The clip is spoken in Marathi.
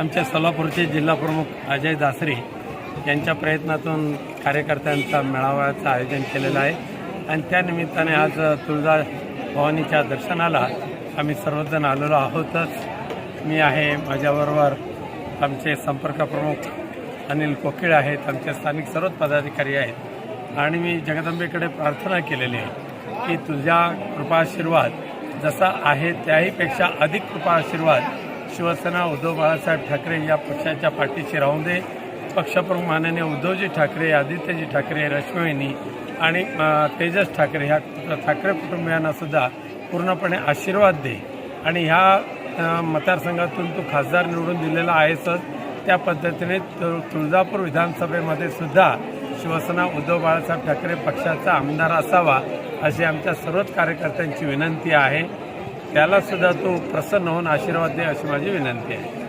आमच्या सोलापूरचे जिल्हा प्रमुख अजय दासरे यांच्या प्रयत्नातून कार्यकर्त्यांचा मेळाव्याचं आयोजन केलेलं आहे. आणि त्या निमित्ताने आज तुळजा भवानीच्या दर्शनाला आम्ही सर्वजण आलेलो आहोतच. मी आहे माझ्याबरोबर आमचे संपर्क प्रमुख अनिल कोकिळ आहेत आमचे स्थानिक सर्वच पदाधिकारी आहेत. आणि मी जगदंबेकडे प्रार्थना केलेली आहे की तुझ्या कृपाशीर्वाद जसा आहे त्याहीपेक्षा अधिक कृपा आशीर्वाद शिवसेना उद्धव बाळासाहेब ठाकरे या पक्षाच्या पाठीशी राहून दे. पक्षप्रमुख माननीय उद्धवजी ठाकरे आदित्यजी ठाकरे रश्मीनी आणि तेजस ठाकरे ह्या ठाकरे कुटुंबियांना सुद्धा पूर्णपणे आशीर्वाद दे. आणि ह्या मतदारसंघातून तू खासदार निवडून दिलेला आहेसच. त्या पद्धतीने तुळजापूर विधानसभेमध्ये सुद्धा शिवसेना उद्धव बाळासाहेब ठाकरे पक्षाचा आमदार असावा अशी आमच्या सर्वच कार्यकर्त्यांची विनंती आहे. त्यालासुद्धा तो तू प्रसन्न होऊन आशीर्वाद दे अशी माझी विनंती आहे.